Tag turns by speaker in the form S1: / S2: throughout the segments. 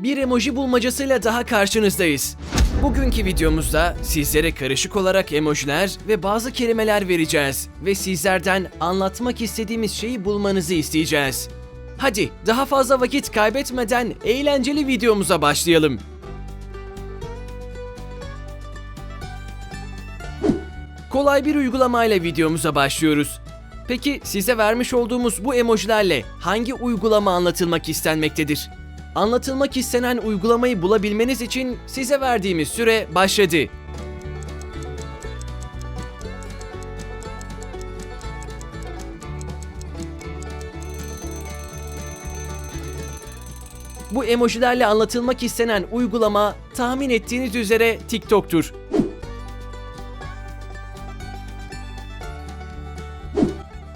S1: Bir emoji bulmacasıyla daha karşınızdayız. Bugünkü videomuzda sizlere karışık olarak emojiler ve bazı kelimeler vereceğiz ve sizlerden anlatmak istediğimiz şeyi bulmanızı isteyeceğiz. Hadi daha fazla vakit kaybetmeden eğlenceli videomuza başlayalım. Kolay bir uygulamayla videomuza başlıyoruz. Peki size vermiş olduğumuz bu emojilerle hangi uygulama anlatılmak istenmektedir? Anlatılmak istenen uygulamayı bulabilmeniz için size verdiğimiz süre başladı. Bu emojilerle anlatılmak istenen uygulama tahmin ettiğiniz üzere TikTok'tur.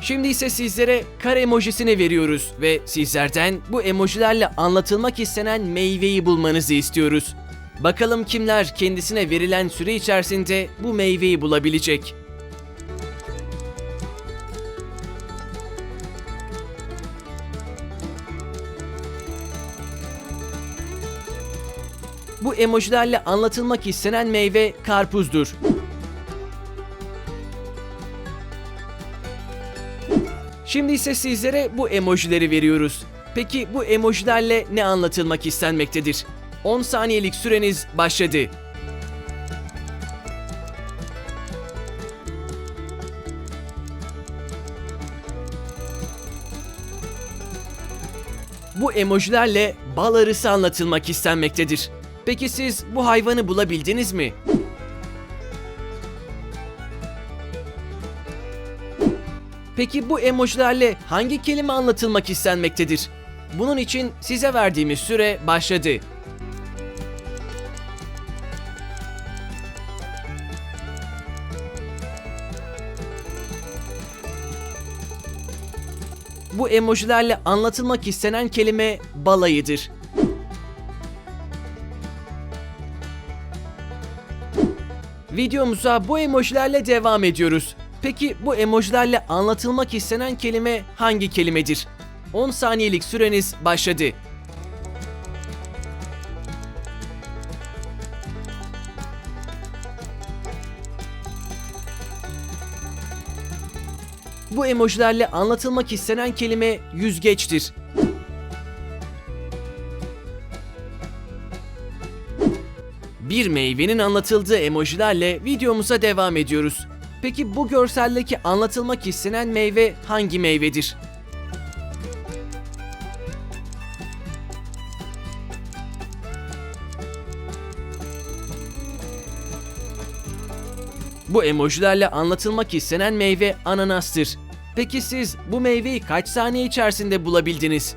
S1: Şimdi ise sizlere kar emojisini veriyoruz ve sizlerden bu emojilerle anlatılmak istenen meyveyi bulmanızı istiyoruz. Bakalım kimler kendisine verilen süre içerisinde bu meyveyi bulabilecek. Bu emojilerle anlatılmak istenen meyve karpuzdur. Şimdi ise sizlere bu emojileri veriyoruz. Peki bu emojilerle ne anlatılmak istenmektedir? 10 saniyelik süreniz başladı. Bu emojilerle bal arısı anlatılmak istenmektedir. Peki siz bu hayvanı bulabildiniz mi? Peki bu emojilerle hangi kelime anlatılmak istenmektedir? Bunun için size verdiğimiz süre başladı. Bu emojilerle anlatılmak istenen kelime balayıdır. Videomuza bu emojilerle devam ediyoruz. Peki bu emojilerle anlatılmak istenen kelime hangi kelimedir? 10 saniyelik süreniz başladı. Bu emojilerle anlatılmak istenen kelime yüzgeçtir. Bir meyvenin anlatıldığı emojilerle videomuza devam ediyoruz. Peki bu görseldeki anlatılmak istenen meyve hangi meyvedir? Bu emojilerle anlatılmak istenen meyve ananastır. Peki siz bu meyveyi kaç saniye içerisinde bulabildiniz?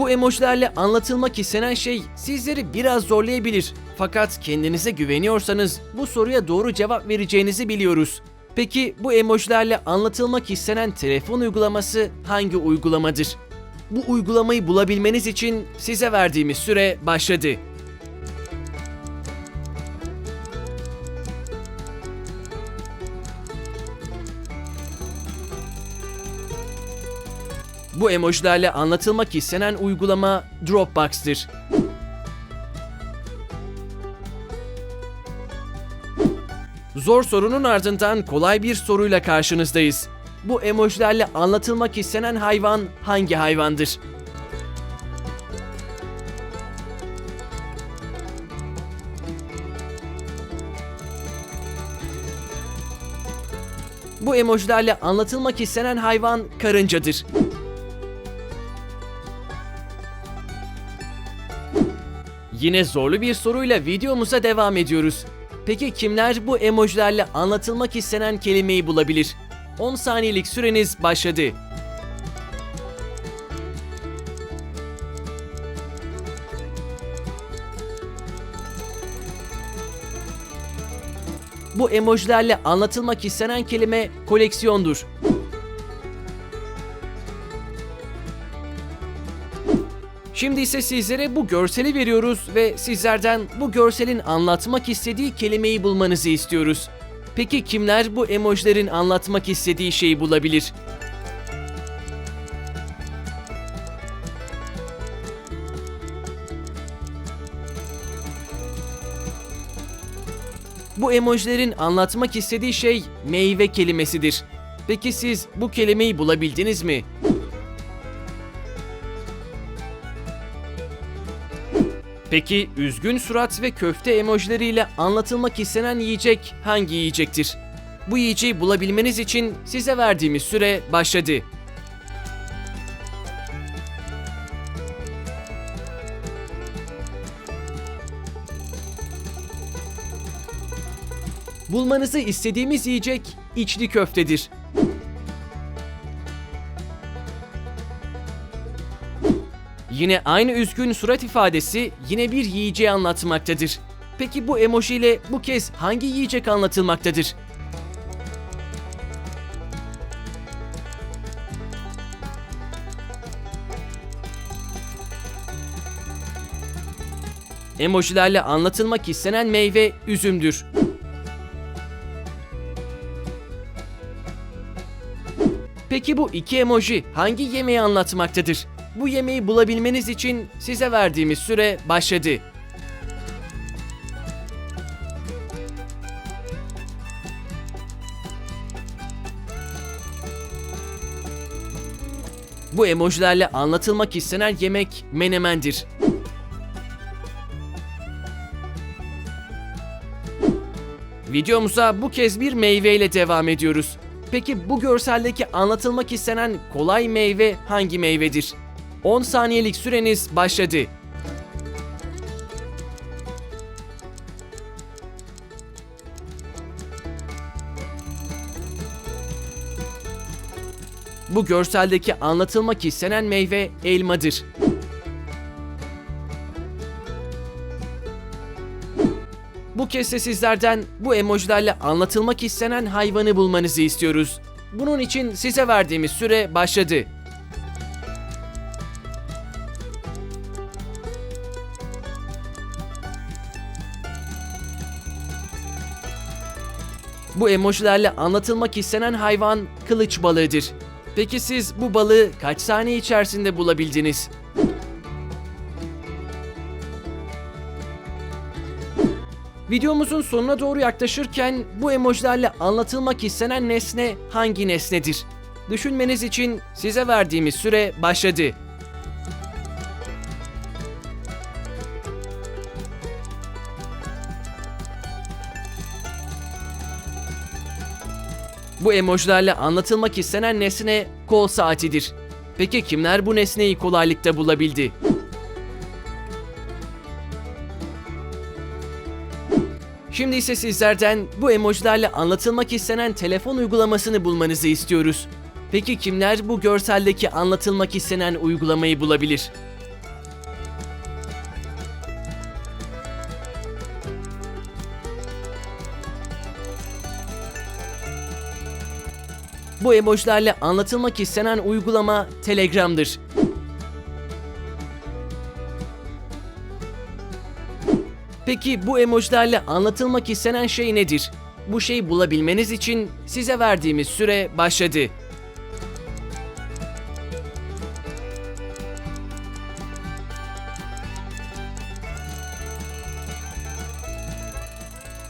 S1: Bu emojilerle anlatılmak istenen şey sizleri biraz zorlayabilir. Fakat kendinize güveniyorsanız bu soruya doğru cevap vereceğinizi biliyoruz. Peki bu emojilerle anlatılmak istenen telefon uygulaması hangi uygulamadır? Bu uygulamayı bulabilmeniz için size verdiğimiz süre başladı. Bu emojilerle anlatılmak istenen uygulama Dropbox'tır. Zor sorunun ardından kolay bir soruyla karşınızdayız. Bu emojilerle anlatılmak istenen hayvan hangi hayvandır? Bu emojilerle anlatılmak istenen hayvan karıncadır. Yine zorlu bir soruyla videomuza devam ediyoruz. Peki kimler bu emojilerle anlatılmak istenen kelimeyi bulabilir? 10 saniyelik süreniz başladı. Bu emojilerle anlatılmak istenen kelime koleksiyondur. Şimdi ise sizlere bu görseli veriyoruz ve sizlerden bu görselin anlatmak istediği kelimeyi bulmanızı istiyoruz. Peki kimler bu emojilerin anlatmak istediği şeyi bulabilir? Bu emojilerin anlatmak istediği şey meyve kelimesidir. Peki siz bu kelimeyi bulabildiniz mi? Peki üzgün surat ve köfte emojileriyle anlatılmak istenen yiyecek hangi yiyecektir? Bu yiyeceği bulabilmeniz için size verdiğimiz süre başladı. Bulmanızı istediğimiz yiyecek içli köftedir. Yine aynı üzgün surat ifadesi yine bir yiyeceği anlatmaktadır. Peki bu emoji ile bu kez hangi yiyecek anlatılmaktadır? Emojilerle anlatılmak istenen meyve üzümdür. Peki bu iki emoji hangi yemeği anlatmaktadır? Bu yemeği bulabilmeniz için size verdiğimiz süre başladı. Bu emojilerle anlatılmak istenen yemek menemendir. Videomuza bu kez bir meyveyle devam ediyoruz. Peki bu görseldeki anlatılmak istenen kolay meyve hangi meyvedir? 10 saniyelik süreniz başladı. Bu görseldeki anlatılmak istenen meyve elmadır. Bu kez de sizlerden bu emojilerle anlatılmak istenen hayvanı bulmanızı istiyoruz. Bunun için size verdiğimiz süre başladı. Bu emojilerle anlatılmak istenen hayvan kılıç balığıdır. Peki siz bu balığı kaç saniye içerisinde bulabildiniz? Videomuzun sonuna doğru yaklaşırken bu emojilerle anlatılmak istenen nesne hangi nesnedir? Düşünmeniz için size verdiğimiz süre başladı. Bu emojilerle anlatılmak istenen nesne kol saatidir. Peki kimler bu nesneyi kolaylıkla bulabildi? Şimdi ise sizlerden bu emojilerle anlatılmak istenen telefon uygulamasını bulmanızı istiyoruz. Peki kimler bu görseldeki anlatılmak istenen uygulamayı bulabilir? Bu emojilerle anlatılmak istenen uygulama Telegram'dır. Peki bu emojilerle anlatılmak istenen şey nedir? Bu şeyi bulabilmeniz için size verdiğimiz süre başladı.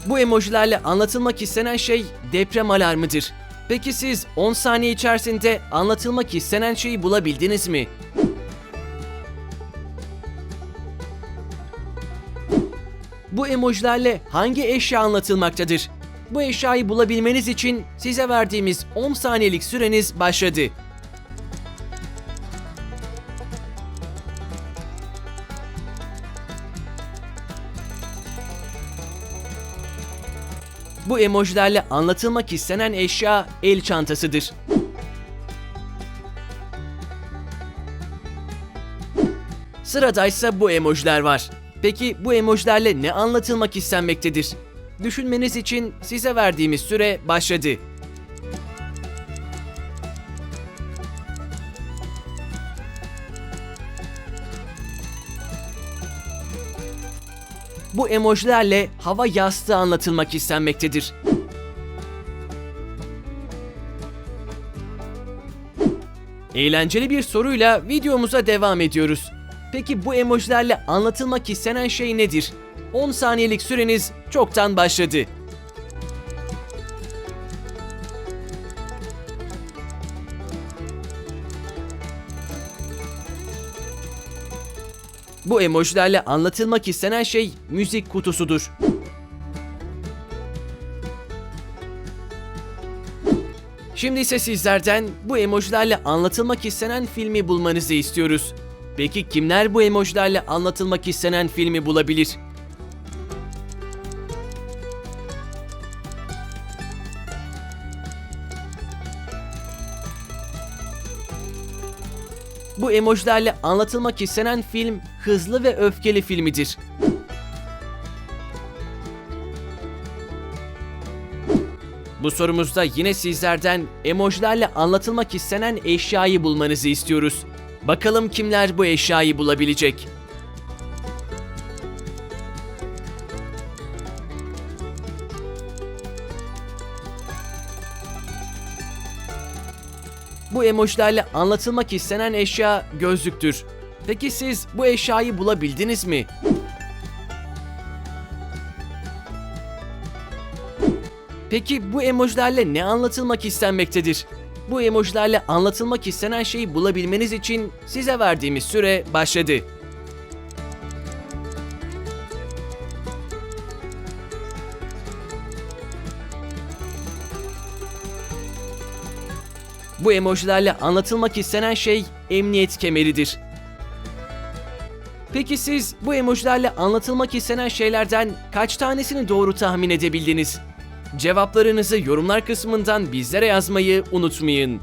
S1: Bu emojilerle anlatılmak istenen şey deprem alarmıdır. Peki siz 10 saniye içerisinde anlatılmak istenen şeyi bulabildiniz mi? Bu emojilerle hangi eşya anlatılmaktadır? Bu eşyayı bulabilmeniz için size verdiğimiz 10 saniyelik süreniz başladı. Bu emojilerle anlatılmak istenen eşya el çantasıdır. Sıradaysa bu emojiler var. Peki bu emojilerle ne anlatılmak istenmektedir? Düşünmeniz için size verdiğimiz süre başladı. Bu emojilerle hava yastığı anlatılmak istenmektedir. Eğlenceli bir soruyla videomuza devam ediyoruz. Peki bu emojilerle anlatılmak istenen şey nedir? 10 saniyelik süreniz çoktan başladı. Bu emojilerle anlatılmak istenen şey müzik kutusudur. Şimdi ise sizlerden bu emojilerle anlatılmak istenen filmi bulmanızı istiyoruz. Peki kimler bu emojilerle anlatılmak istenen filmi bulabilir? Emojilerle anlatılmak istenen film Hızlı ve Öfkeli filmidir. Bu sorumuzda yine sizlerden emojilerle anlatılmak istenen eşyayı bulmanızı istiyoruz. Bakalım kimler bu eşyayı bulabilecek? Bu emojilerle anlatılmak istenen eşya gözlüktür. Peki siz bu eşyayı bulabildiniz mi? Peki bu emojilerle ne anlatılmak istenmektedir? Bu emojilerle anlatılmak istenen şeyi bulabilmeniz için size verdiğimiz süre başladı. Bu emojilerle anlatılmak istenen şey emniyet kemeridir. Peki siz bu emojilerle anlatılmak istenen şeylerden kaç tanesini doğru tahmin edebildiniz? Cevaplarınızı yorumlar kısmından bizlere yazmayı unutmayın.